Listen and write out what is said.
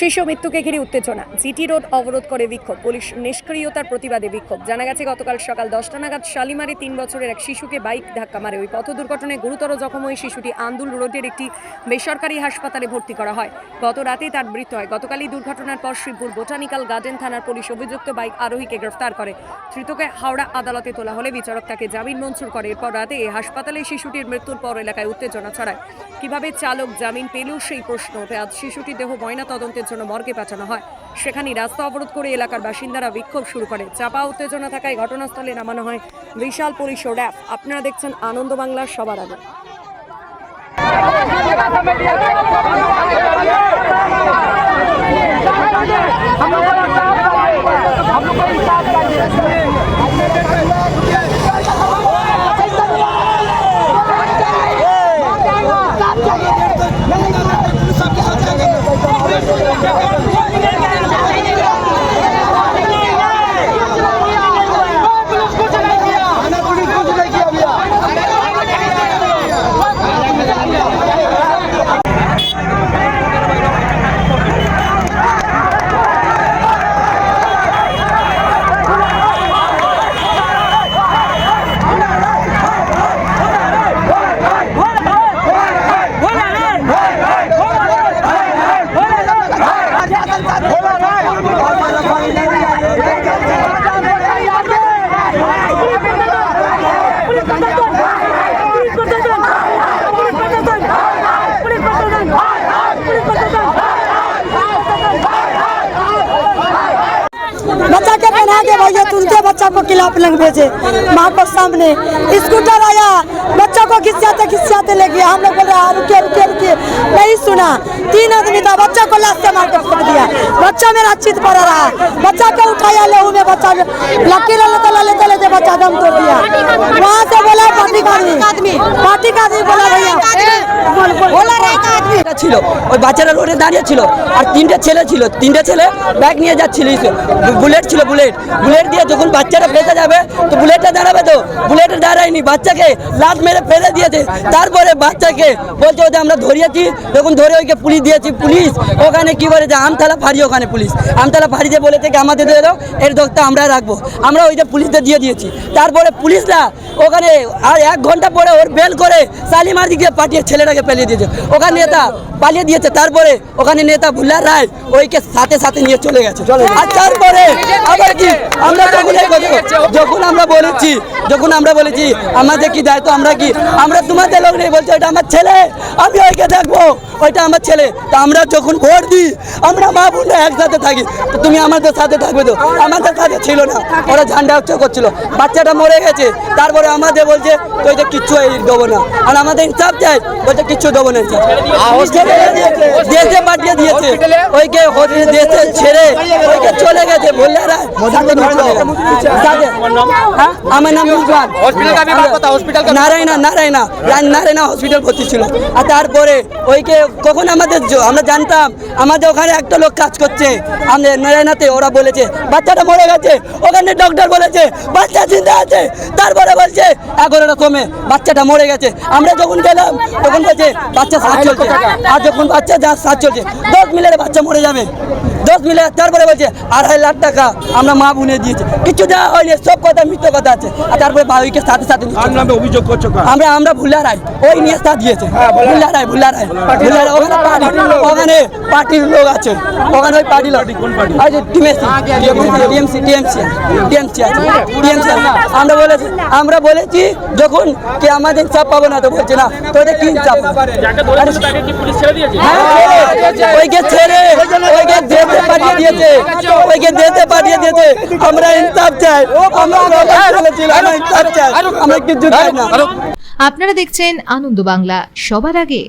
শিশু মৃত্যুকে ঘিরে উত্তেজনা। জিটি রোড অবরোধ করে বিক্ষোভ। পুলিশ নিষ্ক্রিয়তার প্রতিবাদে বিক্ষোভ। জানা গেছে, গতকাল সকাল দশটা নাগাদ শালিমারে তিন বছরের এক শিশুকে বাইক ধাক্কা মারে। ওই পথ দুর্ঘটনায় গুরুতর জখম ওই শিশুটি আন্দুল রোডের একটি বেসরকারি হাসপাতালে ভর্তি করা হয়। গত রাতে তার মৃত্যু হয়। গতকালই দুর্ঘটনার পর শিবপুর বোটানিক্যাল গার্ডেন থানার পুলিশ অভিযুক্ত বাইক আরোহীকে গ্রেফতার করে। ধৃতকে হাওড়া আদালতে তোলা হলে বিচারক তাকে জামিন মঞ্জুর করে। এরপর রাতে হাসপাতালে শিশুটির মৃত্যুর পর এলাকায় উত্তেজনা ছড়ায়। কীভাবে চালক জামিন পেলেও সেই প্রশ্ন ওঠে। আজ শিশুটির দেহ ময়না তদন্তের জন্য মর্গে পাঠানো হয় সেখানেই রাস্তা অবরোধ করে এলাকার বাসিন্দারা বিক্ষোভ শুরু করে চাপা উত্তেজনা থাকায় ঘটনাস্থলে নামানো হয় বিশাল পুলিশ ও র্যাব আপনারা দেখছেন আনন্দ বাংলার সবার আগে बच्चा पहना तो उनके बच्चा को किला पलंग भेजे। माँ को सामने। स्कूटर आया। बच्चा को खिसियाते खिसियाते ले गया। हम लोग बोल रहे रुके रुके रुके नहीं सुना। तीन आदमी था। बच्चा को लाश से मार के फेंक दिया। बच्चा मेरा चित पड़ा रहा। बच्चा को उठाया ले में बच्चा लक्की लेते लेते लेते बच्चा दम तोड़ दिया। वहाँ से बोला पार्टी का आदमी पार्टी का आदमी बोला भैया बोल- बोल- बोला रहेगा आदमी একটা ছিল ওই বাচ্চারা রোডে দাঁড়িয়ে ছিল আর তিনটে ছেলে ছিল তিনটে ছেলে ব্যাগ নিয়ে যাচ্ছিল বুলেট ছিল বুলেট বুলেট দিয়ে যখন বাচ্চারা ফেসে যাবে তো বুলেটটা দাঁড়াবে তো বুলেটে দাঁড়ায়নি বাচ্চাকে লাট মেরে ফেলে দিয়েছে তারপরে বাচ্চাকে বলছে ওদের আমরা ধরিয়েছি যখন ধরে ওইকে পুলিশ দিয়েছি পুলিশ ওখানে কি বলেছে আমতলা ফাঁড়ি ওখানে পুলিশ আমতলা ফাঁড়িতে বলেছে কি আমাদের দিয়ে দাও এর দোকটা আমরা রাখবো আমরা ওই যে পুলিশদের দিয়ে দিয়েছি তারপরে পুলিশরা ওখানে আর এক ঘণ্টা পরে ওর বেল করে শালিমার দিকে পাঠিয়ে ছেলেটাকে পেলিয়ে দিয়েছে। ওখানে নেতা পালিয়ে দিয়েছে তারপরে ওখানে নেতা ভুল্লার রায় ওইকে সাথে সাথে নিয়ে চলে গেছে। আর তারপরে আবার কি? আমরা যখন যখন আমরা বলেছি যখন আমরা বলেছি আমাদের কি দায়িত্ব আমরা কি? আমরা তোমাদের লোক নেই বলছি এটা আমার ছেলে আমি ওইকে দেখব। ওইটা আমার ছেলে? তো আমরা যখন ভোট দিই আমরা মা বোনরা একসাথে থাকি। তো তুমি আমাদের সাথে থাকবে তো? আমাদের সাথে ছিল না। ওরা ঝান্ডা উচ্চ করছিল। বাচ্চাটা মরে গেছে। তারপরে আমাদের বলছে তো এটা কিচ্ছু দেবো না। আর আমাদের ইনসাফ চাই বলছে কিচ্ছু দেবো না দেশে পাঠিয়ে দিয়েছে। ওইকে দেশে ছেড়ে ওইকে চলে সাথে হ্যাঁ? আমার নাম রিজওয়ান নারায়ণা নারায়ণা। নারায়ণা হসপিটাল ভর্তি ছিল। আর তারপরে ওইকে কখন আমাদের আমরা জানতাম আমাদের ওখানে একটা লোক কাজ করছে। আমাদের নারায়ণাতে ওরা বলেছে বাচ্চাটা মরে গেছে। ওখানে ডক্টর বলেছে বাচ্চা চিন্তা আছে। তারপরে বলছে এগারোটা কমে বাচ্চাটা মরে গেছে। আমরা যখন গেলাম তখন বলছে বাচ্চা সাত চলছে। আর যখন বাচ্চা যা সাত চলছে দশ মিলের বাচ্চা মরে যাবে। দশ মিলে তারপরে বলছে আড়াই লাখ টাকা আমরা মা বুনে দিয়েছি। কিছু দেওয়া হয়নি সব কথা মিথ্যে কথা আছে। আর তারপরে বাবুকে সাথে সাথে অভিযোগ করছ আমরা আমরা ভুল্লা রায়। ওই নিয়ে তা দিয়েছে। ভুল্লা রায়। ভুল্লা রায় ভুল্লা রায়। ওখানে পার্টি ওখানে পার্টির লোক আছে। ওখানে ওই পার্টি লোক। কোন party? ওই টিএমসি। টিএমসি। টিএমসি টিএমসি আছে। টিএমসি আমরা বলেছি আমরা বলেছি যখন কি আমাদের চাপ পাবো না তো বলছে না। তো ওদের কি চাপ? হ্যাঁ, ওইকে ছেড়ে ওইকে যেতে পাঠিয়ে দিয়েছে। ওইকে যেতে পাঠিয়ে দিয়েছে। আমরা ইনসাফ চাই। আমরা আমরা ইনসাফ চাই। আমরা কিছু চাই না। আপনারা দেখছেন আনন্দ বাংলা। সবার আগে